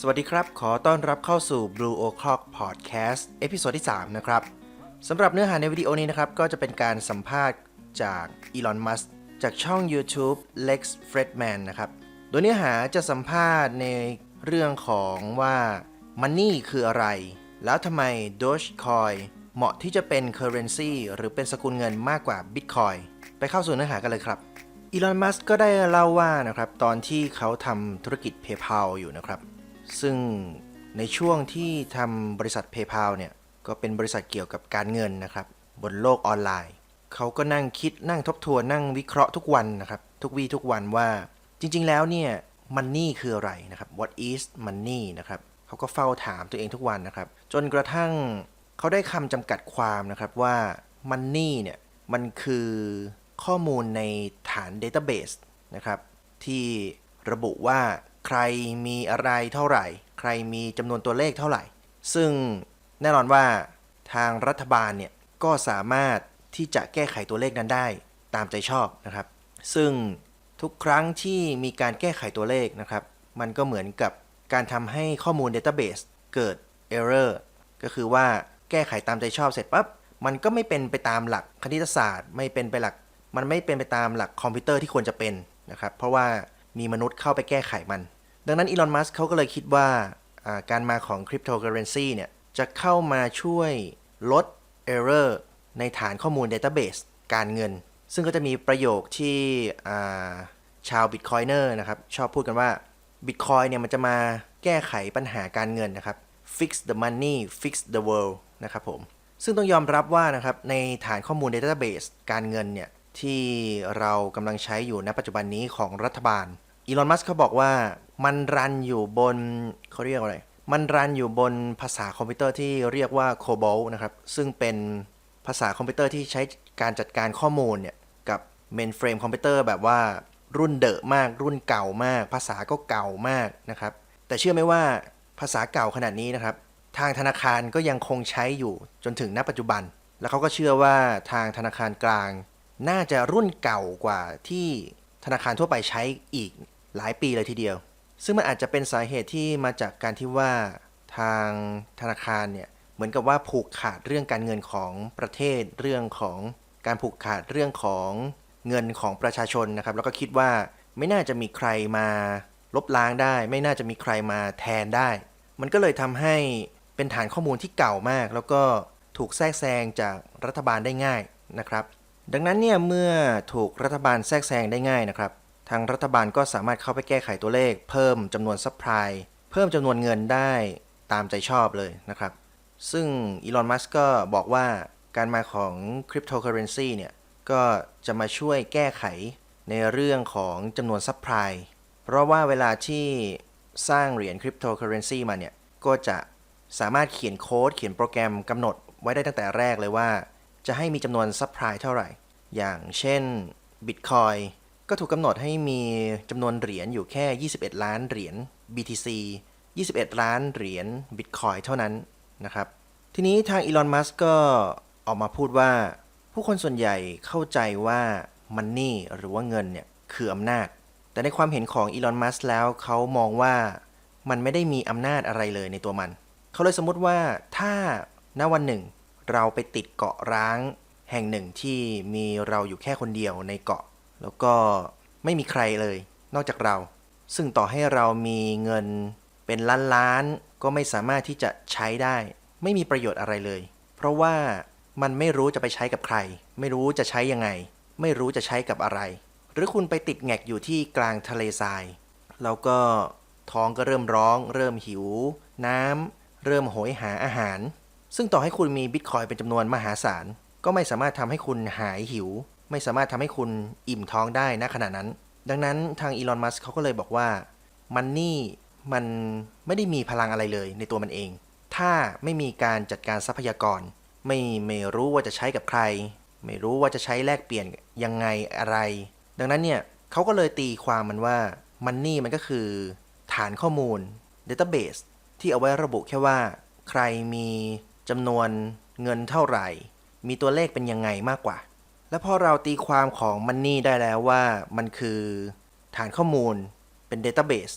สวัสดีครับ ขอต้อนรับเข้าสู่ Blue O'Clock Podcast เอพิโซดที่ 3 นะครับสำหรับเนื้อหาในวิดีโอนี้นะครับ ก็จะเป็นการสัมภาษณ์จากอีลอน มัสจากช่อง YouTube Lex Fredman นะครับ โดยเนื้อหาจะสัมภาษณ์ในเรื่องของว่า Money คืออะไร แล้วทำไม Dogecoin เหมาะที่จะเป็น Currency หรือเป็นสกุลเงินมากกว่า Bitcoin ไปเข้าสู่เนื้อหากันเลยครับอีลอน มัสก์ก็ได้เล่าว่านะครับตอนที่เขาทำธุรกิจ PayPal อยู่นะครับ ซึ่งในช่วงที่ทำบริษัท PayPal เนี่ยก็เป็นบริษัทเกี่ยวกับการเงินนะครับ บนโลกออนไลน์ เขาก็นั่งคิดนั่งทบทวนนั่งวิเคราะห์ทุกวันนะครับ ทุกวี่ทุกวันว่าจริง ๆ แล้วเนี่ยมันนี่คืออะไรนะครับ what is money นะครับเขาก็เฝ้าถามตัวเองทุกวันนะครับ จนกระทั่งเขาได้คำจำกัดความนะครับว่า money เนี่ยมันคือข้อมูลในฐาน database นะครับที่ระบุว่า ใครมีอะไรเท่าไหร่ ใครมีจำนวนตัวเลขเท่าไหร่ ซึ่งแน่นอนว่าทางรัฐบาลเนี่ยก็สามารถที่จะแก้ไขตัวเลขนั้นได้ตามใจชอบนะครับ ซึ่งทุกครั้งที่มีการแก้ไขตัวเลขนะครับ มันก็เหมือนกับการทำให้ข้อมูล Database เกิด Error ก็คือว่าแก้ไขตามใจชอบเสร็จปั๊บมันก็ไม่เป็นไปตามหลักคณิตศาสตร์ ไม่เป็นไปหลัก มันไม่เป็นไปตามหลักคอมพิวเตอร์ที่ควรจะเป็นนะครับ เพราะว่า มีมนุษย์เข้าไปแก้ไขมัน ดังนั้นอีลอน มัสก์เขาก็เลยคิดว่าการมาของคริปโตเคอเรนซีเนี่ยจะเข้ามาช่วยลด Error ในฐานข้อมูล Database การเงิน ซึ่งก็จะมีประโยคที่อ่าชาว Bitcoiner นะครับชอบพูดกันว่า Bitcoin เนี่ยมันจะมาแก้ไขปัญหาการเงินนะครับ fix the money fix the world นะครับผม ซึ่งต้องยอมรับว่านะครับในฐานข้อมูล Database การเงินเนี่ยที่เรากำลังใช้อยู่ณปัจจุบันนี้ของรัฐบาล อีลอน มัสก์เขาบอกว่ามันรันอยู่บนเขาเรียกว่าอะไร มันรันอยู่บนภาษาคอมพิวเตอร์ที่เรียกว่า COBOL นะครับ ซึ่งเป็นภาษาคอมพิวเตอร์ที่ใช้การจัดการข้อมูลเนี่ย กับเมนเฟรมคอมพิวเตอร์แบบว่ารุ่นเดอะมาก รุ่นเก่ามาก ภาษาก็เก่ามากนะครับ แต่เชื่อไหมว่าภาษาเก่าขนาดนี้นะครับ ทางธนาคารก็ยังคงใช้อยู่จนถึงณปัจจุบัน แล้วเขาก็เชื่อว่าทางธนาคารกลาง น่าจะรุ่นเก่ากว่าที่ธนาคารทั่วไปใช้อีก หลายปีเลยทีเดียว ซึ่งมันอาจจะเป็นสาเหตุที่มาจากการที่ว่าทางธนาคารเนี่ยเหมือนกับว่าผูกขาดเรื่องการเงินของประเทศเรื่องของการผูกขาดเรื่องของเงินของประชาชนนะครับ แล้วก็คิดว่าไม่น่าจะมีใครมาลบล้างได้ ไม่น่าจะมีใครมาแทนได้ มันก็เลยทำให้เป็นฐานข้อมูลที่เก่ามาก แล้วก็ถูกแทรกแซงจากรัฐบาลได้ง่ายนะครับ ดังนั้นเนี่ยเมื่อถูกรัฐบาลแทรกแซงได้ง่ายนะครับ ทางรัฐบาลก็สามารถเข้าไปแก้ไขตัวเลข เพิ่มจำนวนซัพพลายเพิ่มจำนวนเงินได้ตามใจชอบเลยนะครับ ซึ่งอีลอน มัสก์ก็บอกว่าการมาของคริปโตเคอเรนซีเนี่ย ก็จะมาช่วยแก้ไขในเรื่องของจำนวนซัพพลายเพราะว่าเวลาที่สร้างเหรียญคริปโตเคอเรนซีมาเนี่ย ก็จะสามารถเขียนโค้ดเขียนโปรแกรมกำหนดไว้ได้ตั้งแต่แรกเลยว่า จะให้มีจำนวนซัพพลายเท่าไหร่ อย่างเช่น Bitcoin ก็ถูกกำหนดให้มีจำนวนเหรียญอยู่แค่ 21 ล้านเหรียญ BTC 21 ล้านเหรียญ Bitcoin เท่านั้นนะครับ ทีนี้ทางอีลอนมัสก์ก็ออกมาพูดว่า ผู้คนส่วนใหญ่เข้าใจว่ามันนี่หรือว่าเงินเนี่ยคืออำนาจ แต่ในความเห็นของอีลอนมัสก์แล้วเขามองว่ามันไม่ได้มีอำนาจอะไรเลยในตัวมัน เขาเลยสมมติว่าถ้าณวันหนึ่ง เราไปติดเกาะร้างแห่งหนึ่งที่มีเราอยู่แค่คนเดียวในเกาะ แล้วก็ไม่มีใครเลย นอกจากเรา ซึ่งต่อให้เรามีเงินเป็นล้านล้านก็ไม่สามารถที่จะใช้ได้ ไม่มีประโยชน์อะไรเลย เพราะว่ามันไม่รู้จะไปใช้กับใคร ไม่รู้จะใช้ยังไง ไม่รู้จะใช้กับอะไร หรือคุณไปติดแงกอยู่ที่กลางทะเลทราย แล้วก็ท้องก็เริ่มร้อง เริ่มหิว น้ำเริ่มโหยหาอาหาร ซึ่งต่อให้คุณมีบิตคอยเป็นจำนวนมหาศาล ก็ไม่สามารถทำให้คุณหายหิว ไม่สามารถทำให้คุณอิ่มท้องได้ณขณะนั้น ดังนั้นทางอีลอน มัสเขาก็เลยบอกว่ามันนี่มันไม่ได้มีพลังอะไรเลยในตัวมันเอง ถ้าไม่มีการจัดการทรัพยากร ไม่ไม่รู้ว่าจะใช้กับใคร ไม่รู้ว่าจะใช้แลกเปลี่ยนยังไงอะไร ดังนั้นเนี่ยเขาก็เลยตีความมันว่ามันนี่มันก็คือ ฐานข้อมูล Database ที่เอาไว้ระบุแค่ว่า ใครมีจำนวนเงินเท่าไหร่ มีตัวเลขเป็นยังไงมากกว่า และพอเราตีความของมันนี่ได้แล้วว่ามันคือฐานข้อมูลเป็น Database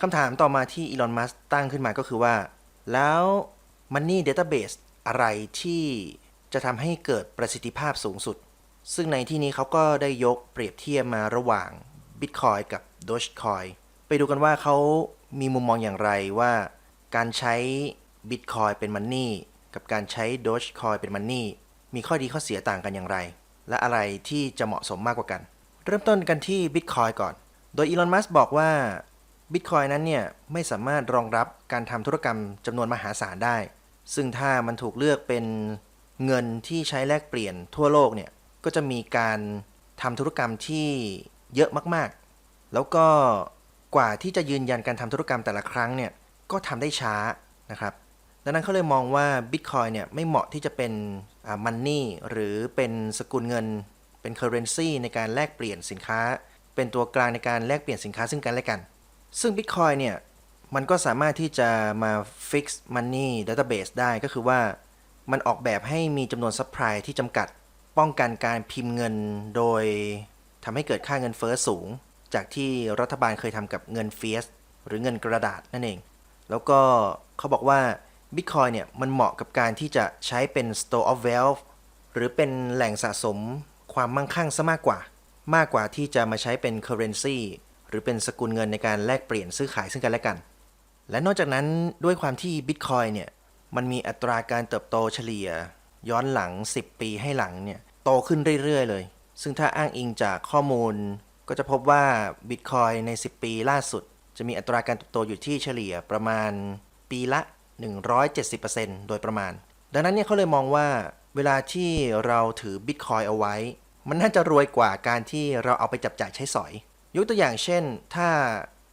คำถามต่อมาที่อีลอนมัสตั้งขึ้นมาก็คือว่า แล้ว Money Database อะไรที่จะทำให้เกิดประสิทธิภาพสูงสุด ซึ่งในที่นี้เขาก็ได้ยกเปรียบเทียบมาระหว่าง Bitcoin กับ Dogecoin ไปดูกันว่าเขามีมุมมองอย่างไรว่าการใช้ Bitcoin เป็น Money กับการใช้ Dogecoin เป็น Money มีข้อดีข้อเสียต่างกันอย่างไร และอะไรที่จะเหมาะสมมากกว่ากัน เริ่มต้นกันที่ Bitcoin ก่อน โดยอีลอน มัสบอกว่า Bitcoin นั้นเนี่ยไม่สามารถรองรับการทำธุรกรรมจำนวนมหาศาลได้ ซึ่งถ้ามันถูกเลือกเป็นเงินที่ใช้แลกเปลี่ยนทั่วโลกเนี่ยก็จะมีการทำธุรกรรมที่เยอะมากๆ แล้วก็กว่าที่จะยืนยันการทำธุรกรรมแต่ละครั้งเนี่ยก็ทำได้ช้านะครับ ดังนั้นเขาเลยมองว่า Bitcoin เนี่ยไม่เหมาะที่จะเป็นมันนี่หรือเป็นสกุลเงิน เป็น currency ในการแลกเปลี่ยนสินค้า เป็นตัวกลางในการแลกเปลี่ยนสินค้าซึ่งกันและกัน ซึ่ง Bitcoin เนี่ยมันก็สามารถที่จะมา fix money database ได้ก็คือว่ามันออกแบบให้มีจำนวน supply ที่จำกัด ป้องกันการพิมพ์เงินโดยทำให้เกิดค่าเงินเฟ้อสูง จากที่รัฐบาลเคยทำกับเงินเฟียสหรือเงินกระดาษนั่นเอง แล้วก็เขาบอกว่า Bitcoin เนี่ยมันเหมาะกับการที่จะใช้เป็น store of wealth หรือเป็นแหล่งสะสมความมั่งคั่งซะมากกว่า มากกว่าที่จะมาใช้เป็น currency หรือเป็นสกุลเงินในการแลกเปลี่ยนซื้อขายซึ่งกันและกัน และนอกจากนั้นด้วยความที่ Bitcoin เนี่ยมันมีอัตราการเติบโตเฉลี่ย ย้อนหลัง 10 ปีให้หลังเนี่ยโตขึ้นเรื่อยๆ เลย ซึ่งถ้าอ้างอิงจากข้อมูล ก็จะพบว่า Bitcoin ใน 10 ปีล่าสุด จะมีอัตราการเติบโตอยู่ที่เฉลี่ยประมาณปีละ 170%โดยประมาณ ดังนั้นเนี่ยเขาเลยมองว่าเวลาที่เราถือ Bitcoin เอาไว้ มันน่าจะรวยกว่าการที่เราเอาไปจับจ่ายใช้สอย ยกตัวอย่างเช่น ถ้า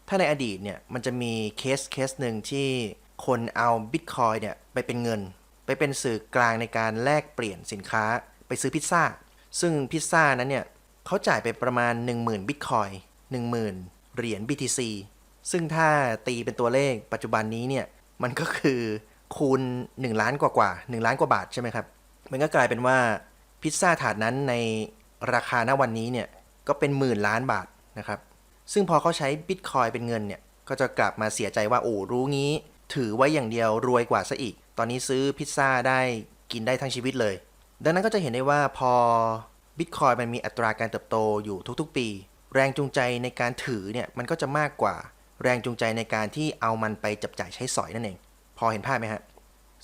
ถ้าในอดีตเนี่ยมันจะมีเคสเคสหนึ่งที่คนเอาบิตคอยเนี่ยไปเป็นเงิน ไปเป็นสื่อกลางในการแลกเปลี่ยนสินค้าไปซื้อพิซซ่า ซึ่งพิซซ่านั้นเนี่ยเขาจ่ายไปประมาณ 10,000บิตคอย10,000 เหรียญ BTC ซึ่งถ้าตีเป็นตัวเลขปัจจุบันนี้เนี่ย มันก็คือคูณ 1 ล้านกว่ากว่า1ล้านกว่าบาทใช่ไหมครับ มันก็กลายเป็นว่าพิซซ่าถาดนั้นในราคาณวันนี้เนี่ยก็เป็นหมื่นล้านบาทนะครับ ซึ่งพอเขาใช้บิตคอยเป็นเงินเนี่ยก็จะกลับมาเสียใจว่าโอ้รู้งี้ ถือไว้อย่างเดียวรวยกว่าซะอีก ตอนนี้ซื้อพิซซ่าได้กินได้ทั้งชีวิตเลย ดังนั้นก็จะเห็นได้ว่าพอบิตคอยมันมีอัตราการเติบโตอยู่ทุกๆ ปี แรงจูงใจในการถือเนี่ยมันก็จะมากกว่า แรงจูงใจในการที่เอามันไปจับจ่ายใช้สอยนั่นเอง พอเห็นภาพไหมฮะ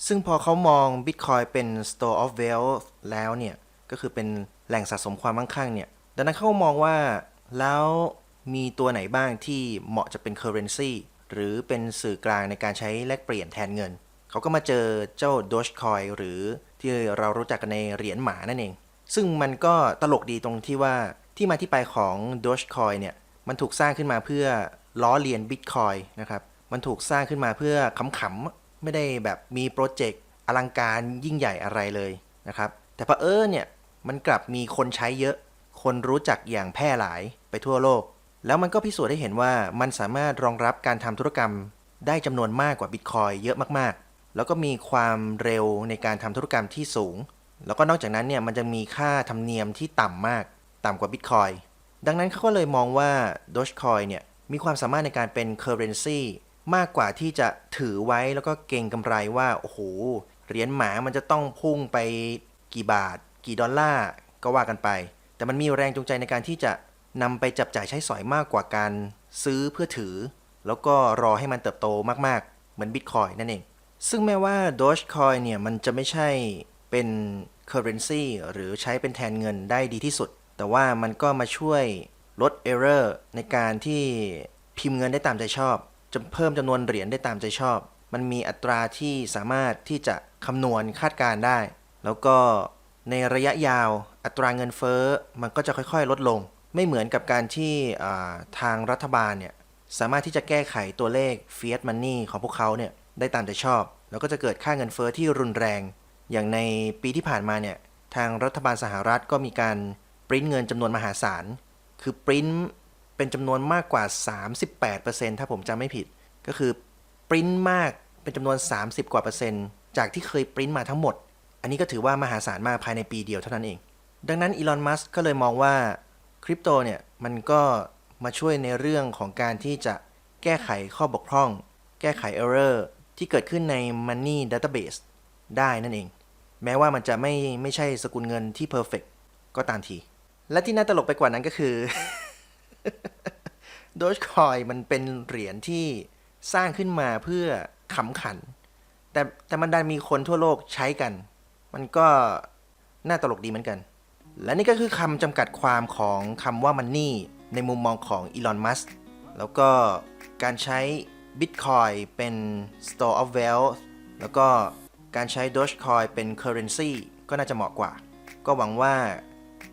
ซึ่งพอเขามอง Bitcoin เป็น store of wealth แล้วเนี่ย ก็คือเป็นแหล่งสะสมความมั่งคั่งเนี่ย ดังนั้นเขามองว่าแล้วมีตัวไหนบ้างที่เหมาะจะเป็น currency หรือเป็นสื่อกลางในการใช้แลกเปลี่ยนแทนเงิน เขาก็มาเจอเจ้า Dogecoin หรือที่เรารู้จักกันในเหรียญหมานั่นเอง ซึ่งมันก็ตลกดีตรงที่ว่าที่มาที่ไปของ Dogecoin เนี่ย มันถูกสร้างขึ้นมาเพื่อ ล้อเลียน Bitcoin นะครับ มันถูกสร้างขึ้นมาเพื่อขำๆ ไม่ได้แบบมีโปรเจกต์อลังการยิ่งใหญ่อะไรเลยนะครับ แต่พอเออเนี่ยมันกลับมีคนใช้เยอะ คนรู้จักอย่างแพร่หลายไปทั่วโลก แล้วมันก็พิสูจน์ให้เห็นว่ามันสามารถรองรับการทำธุรกรรมได้จำนวนมากกว่าบิตคอยเยอะมากๆ แล้วก็มีความเร็วในการทำธุรกรรมที่สูง แล้วก็นอกจากนั้นเนี่ยมันจะมีค่าธรรมเนียมที่ต่ำมาก ต่ำกว่าบิตคอยดังนั้นเขาก็เลยมองว่า d o g e c o i เนี่ย มีความสามารถในการเป็น currency มากกว่าที่จะถือไว้แล้วก็เก่งกำไรว่าโอ้โหเหรียญหมามันจะต้องพุ่งไปกี่บาท กี่ดอลลาร์ก็ว่ากันไป แต่มันมีแรงจูงใจในการที่จะนำไปจับจ่ายใช้สอยมากกว่าการซื้อเพื่อถือ แล้วก็รอให้มันเติบโตมากๆ เหมือนบิตคอยนั่นเอง ซึ่งแม้ว่า Dogecoin เนี่ยมันจะไม่ใช่เป็น currency หรือใช้เป็นแทนเงินได้ดีที่สุด แต่ว่ามันก็มาช่วย ลด error ในการที่พิมพ์เงินได้ตามใจชอบจะเพิ่มจำนวนเหรียญได้ตามใจชอบ มันมีอัตราที่สามารถที่จะคำนวณคาดการได้ แล้วก็ในระยะยาวอัตราเงินเฟ้อมันก็จะค่อยๆ ลดลง ไม่เหมือนกับการที่ทางรัฐบาลเนี่ยสามารถที่จะแก้ไขตัวเลข fiat money ของพวกเขาเนี่ยได้ตามใจชอบ แล้วก็จะเกิดค่าเงินเฟ้อที่รุนแรง อย่างในปีที่ผ่านมาเนี่ยทางรัฐบาลสหรัฐก็มีการปริ้นเงินจำนวนมหาศาล คือปริ้นเป็นจำนวนมากกว่า 38%ถ้าผมจำไม่ผิด ก็คือปริ้นมากเป็นจำนวน 30 กว่าเปอร์เซ็นต์จากที่เคยปริ้นมาทั้งหมด อันนี้ก็ถือว่ามหาศาลมากภายในปีเดียวเท่านั้นเอง ดังนั้นอีลอน มัสก์ก็เลยมองว่าคริปโตเนี่ยมันก็มาช่วยในเรื่องของการที่จะแก้ไขข้อบกพร่อง แก้ไข error ที่เกิดขึ้นใน Money Database ได้นั่นเอง แม้ว่ามันจะไม่ไม่ใช่สกุลเงินที่ perfect ก็ตามที และที่น่าตลกไปกว่านั้นก็คือ Dogecoin มันเป็นเหรียญที่สร้างขึ้นมาเพื่อขำขัน แต่แต่มันดันมีคนทั่วโลกใช้กัน มันก็น่าตลกดีเหมือนกัน และนี่ก็คือคำจำกัดความของคำว่า Money ในมุมมองของอีลอน มัสแล้วก็การใช้ Bitcoin เป็น Store of Wealth แล้วก็การใช้ Dogecoin เป็น Currency ก็น่าจะเหมาะกว่า ก็หวังว่า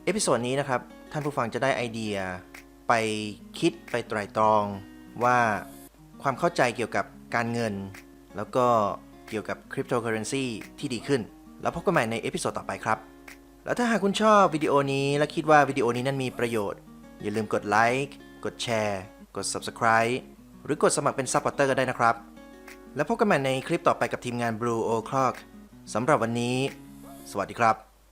เอพิโซดนี้นะครับ ท่านผู้ฟังจะได้ไอเดีย ไปคิดไปไตร่ตรองว่าความเข้าใจเกี่ยวกับการเงิน แล้วก็เกี่ยวกับคริปโตเคอเรนซีที่ดีขึ้น แล้วพบกันใหม่ในเอพิโซดต่อไปครับ แล้วถ้าหากคุณชอบวิดีโอนี้และคิดว่าวิดีโอนี้นั้นมีประโยชน์ อย่าลืมกดไลค์กดแชร์กด Subscribe หรือกดสมัครเป็นซัพพอร์เตอร์ก็ได้นะครับ แล้วพบกันใหม่ในคลิปต่อไปกับทีมงาน Blue O'Clock สำหรับวันนี้ สวัสดีครับ